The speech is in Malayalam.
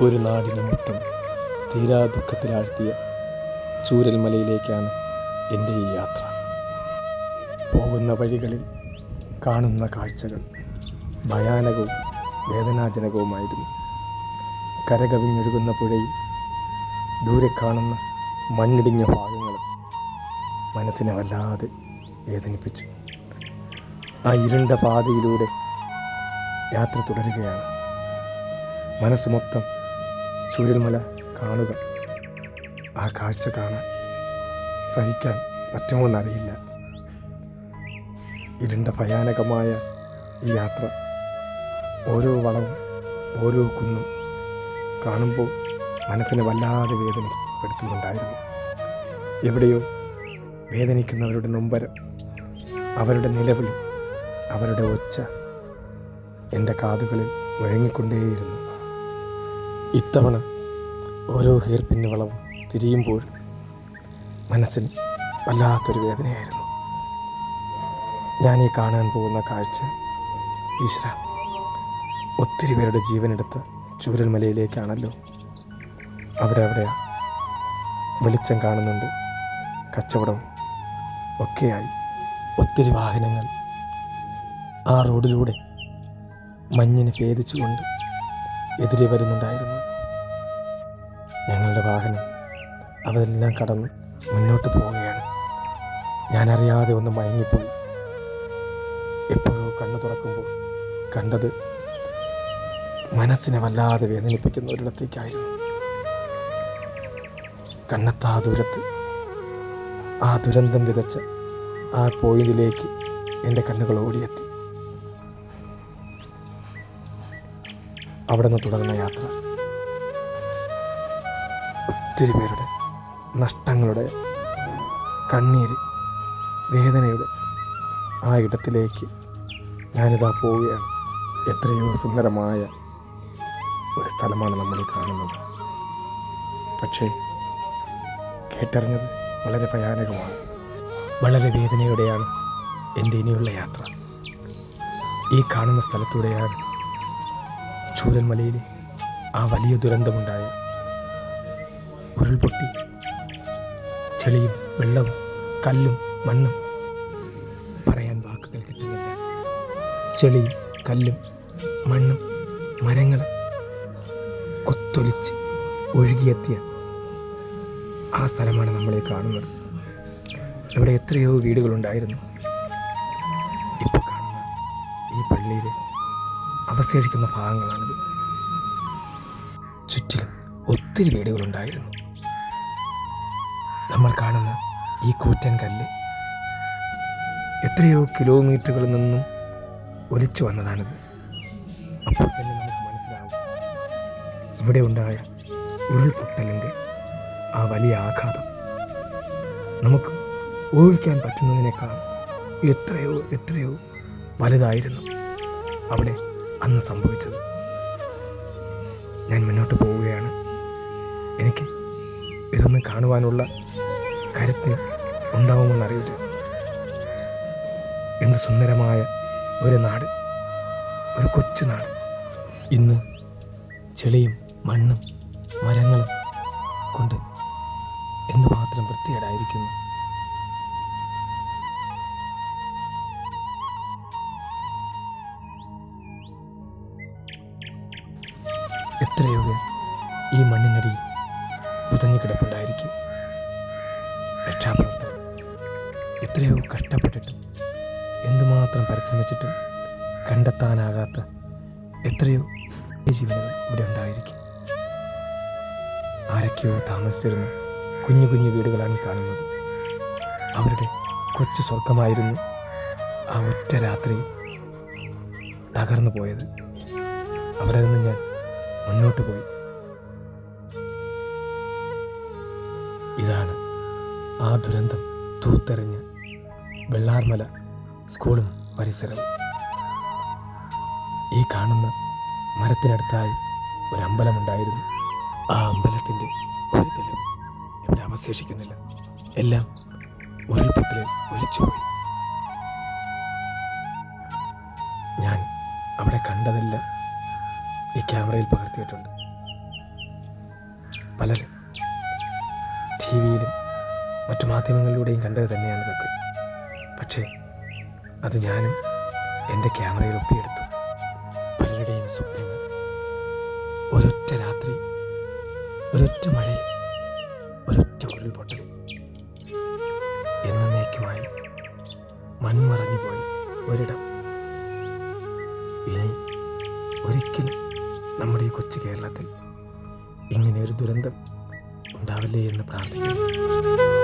ഒരു നാടിന് മുറ്റം തീരാ ദുഃഖത്തിലാഴ്ത്തിയ ചൂരൽമലയിലേക്കാണ് എന്റെ ഈ യാത്ര. പോകുന്ന വഴികളിൽ കാണുന്ന കാഴ്ചകൾ ഭയാനകവും വേദനാജനകവുമായിരുന്നു. കരകവിഞ്ഞൊഴുകുന്ന പുഴയിൽ ദൂരെ കാണുന്ന മണ്ണിടിഞ്ഞ ഭാഗങ്ങളും മനസ്സിനെ വല്ലാതെ വേദനിപ്പിച്ചു. ആ ഇരുണ്ട പാതയിലൂടെ യാത്ര തുടരുകയാണ്. മനസ്സ് മൊത്തം ചൂരൽമല കാണുക. ആ കാഴ്ച കാണാൻ സഹിക്കാൻ പറ്റുമോ എന്നറിയില്ല ഇരുണ്ട ഭയാനകമായ ഈ യാത്ര ഓരോ വളവും ഓരോ കുന്നും കാണുമ്പോൾ മനസ്സിനെ വല്ലാതെ വേദനപ്പെടുത്തുന്നുണ്ടായിരുന്നു. എവിടെയോ വേദനിക്കുന്നവരുടെ നൊമ്പരം അവരുടെ നിലവിളി അവരുടെ ഒച്ച എന്റെ കാതുകളിൽ മുഴങ്ങിക്കൊണ്ടേയിരുന്നു. ഇത്തവണ ഓരോ ഹീർപ്പിന് വളവും തിരിയുമ്പോൾ മനസ്സിന് വല്ലാത്തൊരു വേദനയായിരുന്നു. ഞാൻ ഈ കാണാൻ പോകുന്ന കാഴ്ച ഈശ്വര ഒത്തിരി പേരുടെ ജീവനെടുത്ത ചൂരൽമലയിലേക്കാണല്ലോ. അവിടെ അവിടെയാ വെളിച്ചം കാണുന്നുണ്ട് കച്ചവടവും ഒക്കെയായി. ഒത്തിരി വാഹനങ്ങൾ ആ റോഡിലൂടെ മഞ്ഞിന് ഭേദിച്ചുകൊണ്ട് എതിരെ വരുന്നുണ്ടായിരുന്നു. ഞങ്ങളുടെ വാഹനം അവരെല്ലാം കടന്ന് മുന്നോട്ട് പോവുകയാണ്. ഞാനറിയാതെ ഒന്ന് മയങ്ങിപ്പോയി. എപ്പോഴോ കണ്ണു തുറക്കുമ്പോൾ കണ്ടത് മനസ്സിനെ വല്ലാതെ വേദനിപ്പിക്കുന്ന ഒരിടത്തേക്കായിരുന്നു കണ്ണത്താ ദൂരത്ത് ആ ദുരന്തം വിതച്ച ആ പോയിന്റിലേക്ക് എന്റെ കണ്ണുകൾ ഓടിയെത്തി. അവിടെ നിന്ന് തുടങ്ങുന്ന യാത്ര. ഒത്തിരി പേരുടെ നഷ്ടങ്ങളുടെ കണ്ണീര് വേദനയുടെ ആ ഇടത്തിലേക്ക് ഞാനിതാ പോവുകയാണ്. എത്രയോ സുന്ദരമായ ഒരു സ്ഥലമാണ് നമ്മൾ ഈ കാണുന്നത്. പക്ഷേ കേട്ടറിഞ്ഞത് വളരെ ഭയാനകമാണ്. വളരെ വേദനയോടെയാണ് എന്റെ ഇനിയുള്ള യാത്ര. ഈ കാണുന്ന സ്ഥലത്തൂടെയാണ് ചൂരൽമലയിലെ ആ വലിയ ദുരന്തമുണ്ടായ ഉരുൾപൊട്ടി ചെളിയും വെള്ളവും കല്ലും മണ്ണും പറയാൻ വാക്കുകൾ കിട്ടുന്നില്ല. ചെളിയും കല്ലും മണ്ണും മരങ്ങളും കൊത്തൊലിച്ച് ഒഴുകിയെത്തിയ ആ സ്ഥലമാണ് നമ്മളെ കാണുന്നത്. ഇവിടെ എത്രയോ വീടുകളുണ്ടായിരുന്നു. ഇപ്പോൾ കാണുന്ന ഈ പള്ളിയിൽ അവശേഷിക്കുന്ന ഭാഗങ്ങളാണിത്. ചുറ്റിലും ഒത്തിരി വീടുകളുണ്ടായിരുന്നു. നമ്മൾ കാണുന്ന ഈ കൂറ്റൻ കല്ല് എത്രയോ കിലോമീറ്ററുകളിൽ നിന്നും ഒലിച്ചു വന്നതാണിത്. അപ്പോൾ തന്നെ നമുക്ക് മനസ്സിലാവും. ഇവിടെ ഉണ്ടായ ഉരുൾപൊട്ടലിന്റെ ആ വലിയ ആഘാതം. നമുക്ക് ഊഹിക്കാൻ പറ്റുന്നതിനേക്കാൾ എത്രയോ എത്രയോ വലുതായിരുന്നു. അവിടെ അന്ന് സംഭവിച്ചത്. ഞാൻ മുന്നോട്ട് പോവുകയാണ്. എനിക്ക് ഇതൊന്ന് കാണുവാനുള്ള കരുത്ത് ഉണ്ടാവുമെന്നറിയില്ല എന്ത് സുന്ദരമായ ഒരു നാട് ഒരു കൊച്ചു നാട്. ഇന്ന് ചെളിയും മണ്ണും മരങ്ങളും കൊണ്ട് എന്തുമാത്രം വൃത്തികേടായിരിക്കുന്നു. എത്രയോ പേർ ഈ മണ്ണിനടിയിൽ പുതഞ്ഞു കിടപ്പുണ്ടായിരിക്കും. രക്ഷാപ്രവർത്തകർ എത്രയോ കഷ്ടപ്പെട്ടിട്ടും എന്തുമാത്രം പരിശ്രമിച്ചിട്ടും കണ്ടെത്താനാകാത്ത എത്രയോ ജീവനുകൾ ഇവിടെ ഉണ്ടായിരിക്കും. ആരൊക്കെയോ താമസിച്ചിരുന്ന കുഞ്ഞു കുഞ്ഞു വീടുകളാണ് ഈ കാണുന്നത്. അവരുടെ കൊച്ചു സ്വർഗമായിരുന്നു ആ ഒറ്റ രാത്രി തകർന്നു പോയത് അവിടെ നിന്ന് ഞാൻ മുന്നോട്ട് പോയി. ഇതാണ് ആ ദുരന്തം തൂത്തെറിഞ്ഞ് വെള്ളാർമല സ്കൂളും പരിസരവും. ഈ കാണുന്ന മരത്തിനടുത്തായി ഒരു അമ്പലമുണ്ടായിരുന്നു ആ അമ്പലത്തിന്റെ ഒരു തെളിവ് ഇവിടെ അവശേഷിക്കുന്നില്ല. എല്ലാം ഉരുൾപൊട്ടലിൽ ഒലിച്ചുപോയി ഞാൻ അവിടെ കണ്ടതെല്ലാം ക്യാമറയിൽ പകർത്തിയിട്ടുണ്ട്. പലരും ടി വിയിലും മറ്റു മാധ്യമങ്ങളിലൂടെയും കണ്ടത് തന്നെയാണ് ഇതൊക്കെ. പക്ഷേ അത് ഞാനും എന്റെ ക്യാമറയിൽ ഒപ്പിയെടുത്തു. പലരുടെയും സ്വപ്നങ്ങൾ. ഒരൊറ്റ രാത്രി ഒരൊറ്റ മഴയിൽ ഒരൊറ്റ ഉരുൾപൊട്ടലിൽ. എന്നേക്കുമായി മൺമറഞ്ഞു പോയി ഒരിടം. ഇനി ഒരിക്കലും കൊച്ചു കേരളത്തിൽ ഇങ്ങനെ ഒരു ദുരന്തം ഉണ്ടാവില്ലേ എന്ന് പ്രാർത്ഥിക്കുന്നു.